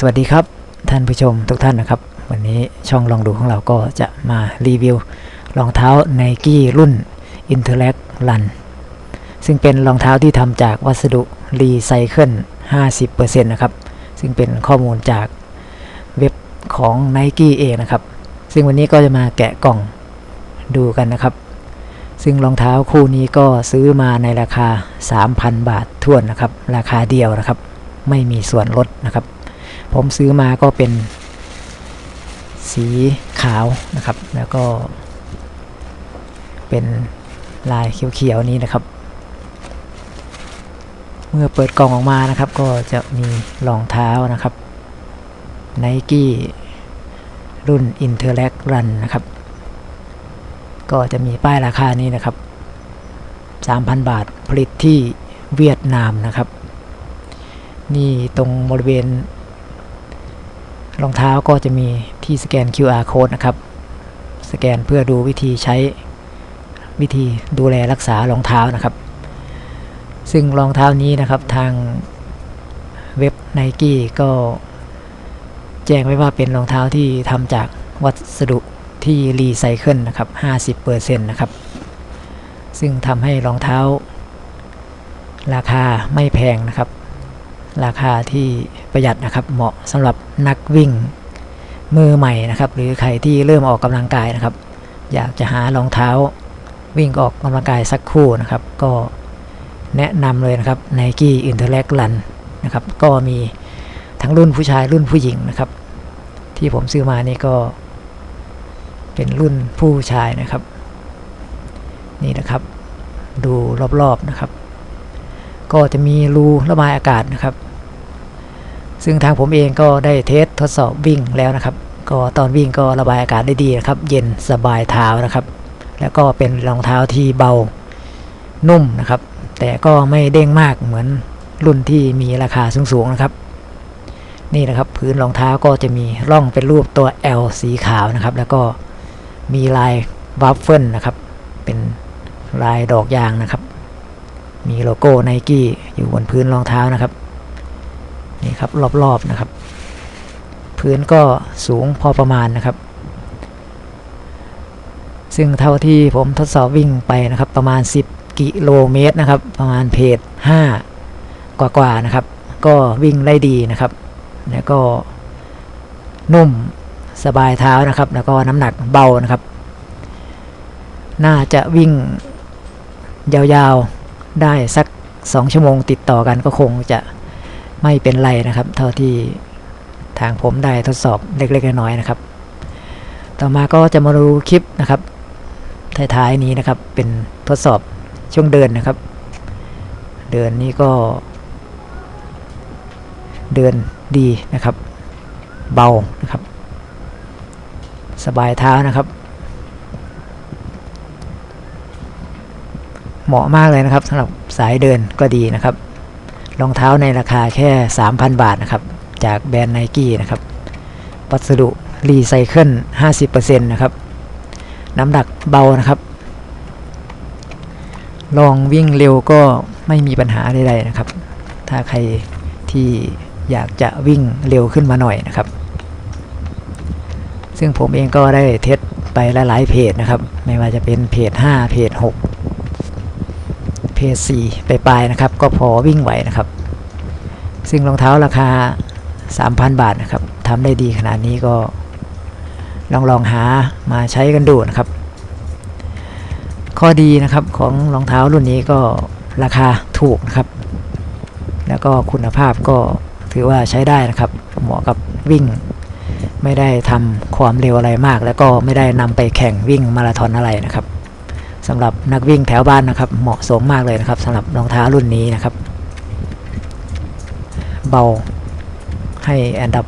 สวัสดีครับท่านผู้ชมทุกท่านนะครับ วันนี้ช่องลองดูของเราก็จะมารีวิวรองเท้า n i กี้รุ่น Interact Run ซึ่งเป็นรองเท้าที่ทำจากวัสดุรีไซเคิล 50%นะครับ ซึ่งเป็นข้อมูลจากเว็บของ n i กี้เองนะครับ ซึ่งวันนี้ก็จะมาแกะกล่องดูกันนะครับ ซึ่งรองเท้าคู่นี้ก็ซื้อมาในราคา 3,000 บาททวนนะครับ ราคาเดียวนะครับ ไม่มีส่วนลดนะครับ ผมซื้อมาก็เป็นสีขาวนะครับ แล้วก็ เป็นลายเขียวๆนี้นะครับ เมื่อเปิดกล่องออกมานะครับ ก็จะมีรองเท้านะครับ Nike รุ่น Interact Run นะครับ ก็จะมีป้ายราคานี้นะครับ 3,000 บาทผลิตที่เวียดนามนะครับ นี่ตรงบริเวณ รองเท้าก็จะมีที่สแกน QR code นะครับ สแกนเพื่อดูวิธีใช้วิธีดูแลรักษารองเท้านะครับ ซึ่งรองเท้านี้นะครับทางเว็บ n i กี้ก็แจ้งไว้ว่าเป็นรองเท้าที่ทำจากวัสดุที่รีไซเคิลนะครับ 50%นะครับ ซึ่งทำให้รองเท้าราคาไม่แพงนะครับ ราคาที่ประหยัดนะครับ เหมาะสำหรับนักวิ่งมือใหม่นะครับ หรือใครที่เริ่มออกกำลังกายนะครับ อยากจะหารองเท้าวิ่งออกกำลังกายสักคู่นะครับ ก็แนะนำเลยนะครับ Nike Interact Run นะครับ ก็มีทั้งรุ่นผู้ชายรุ่นผู้หญิงนะครับ ที่ผมซื้อมานี่ก็เป็นรุ่นผู้ชายนะครับ นี่นะครับ ดูรอบๆนะครับ ก็จะมีรูระบายอากาศนะครับ ซึ่งทางผมเองก็ได้เทสทดสอบวิ่งแล้วนะครับ ก็ตอนวิ่งก็ระบายอากาศได้ดีนะครับ เย็นสบายเท้านะครับ แล้วก็เป็นรองเท้าที่เบานุ่มนะครับ แต่ก็ไม่เด้งมากเหมือนรุ่นที่มีราคาสูงๆนะครับ นี่นะครับพื้นรองเท้าก็จะมีร่องเป็นรูปตัว L สีขาวนะครับ แล้วก็มีลายวัฟเฟิลนะครับ เป็นลายดอกยางนะครับ มีโลโก้ไนกี้อยู่บนพื้นรองเท้านะครับ นี่ครับรอบๆนะครับ พื้นก็สูงพอประมาณนะครับ ซึ่งเท่าที่ผมทดสอบวิ่งไปนะครับ ประมาณ 10 กิโลเมตรนะครับ ประมาณเพจ5กว่าๆนะครับ ก็วิ่งได้ดีนะครับ แล้วก็นุ่มสบายเท้านะครับ แล้วก็น้ำหนักเบานะครับ น่าจะวิ่งยาวๆได้สัก 2 ชั่วโมงติดต่อกันก็คงจะ ไม่เป็นไรนะครับ เท่าที่ทางผมได้ทดสอบเล็กๆน้อยๆนะครับ ต่อมาก็จะมาดูคลิปนะครับท้ายๆนี้นะครับเป็นทดสอบช่วงเดินนะครับ เดินนี้ก็ เดินดีนะครับ เบานะครับ สบายเท้านะครับ เหมาะมากเลยนะครับสำหรับสายเดินก็ดีนะครับ รองเท้าในราคาแค่ 3,000 บาทนะครับ จากแบรนด์ไนกี้นะครับวัสดุรีไซเคิล 50%นะครับ น้ำหนักเบานะครับ ลองวิ่งเร็วก็ไม่มีปัญหาใดๆนะครับ ถ้าใครที่อยากจะวิ่งเร็วขึ้นมาหน่อยนะครับ ซึ่งผมเองก็ได้เทสไปหลายๆเพจนะครับ ไม่ว่าจะเป็นเพจ 5 เพจ 6 เพจ4ไปปลายนะครับ ก็พอวิ่งไหวนะครับ ซึ่งรองเท้าราคา 3,000 บาทนะครับทำได้ดีขนาดนี้ก็ลองลองหามาใช้กันดูนะครับ ข้อดีนะครับของรองเท้ารุ่นนี้ก็ราคาถูกนะครับ แล้วก็คุณภาพก็ถือว่าใช้ได้นะครับ เหมาะกับวิ่ง ไม่ได้ทำความเร็วอะไรมาก แล้วก็ไม่ได้นำไปแข่งวิ่งมาราธอนอะไรนะครับ สำหรับนักวิ่งแถวบ้านนะครับ เหมาะสมมากเลยนะครับสำหรับรองเท้ารุ่นนี้นะครับ เบาให้อันดับ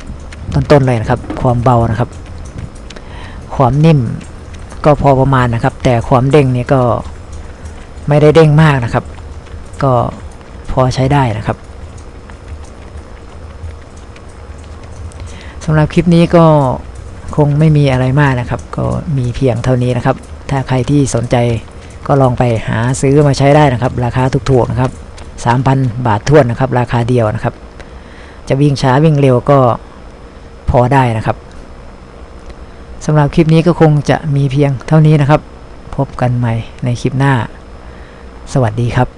ต้นๆเลยนะครับ ความเบานะครับ ความนิ่มก็พอประมาณนะครับ แต่ความเด้งนี่ก็ไม่ได้เด้งมากนะครับ ก็พอใช้ได้นะครับสำหรับคลิปนี้ก็คงไม่มีอะไรมากนะครับ ก็มีเพียงเท่านี้นะครับ ถ้าใครที่สนใจก็ลองไปหาซื้อมาใช้ได้นะครับ ราคาถูกๆนะครับ 3,000 บาททวนนะครับ ราคาเดียวนะครับ จะวิ่งช้าวิ่งเร็วก็พอได้นะครับสำหรับคลิปนี้ก็คงจะมีเพียงเท่านี้นะครับ พบกันใหม่ในคลิปหน้า สวัสดีครับ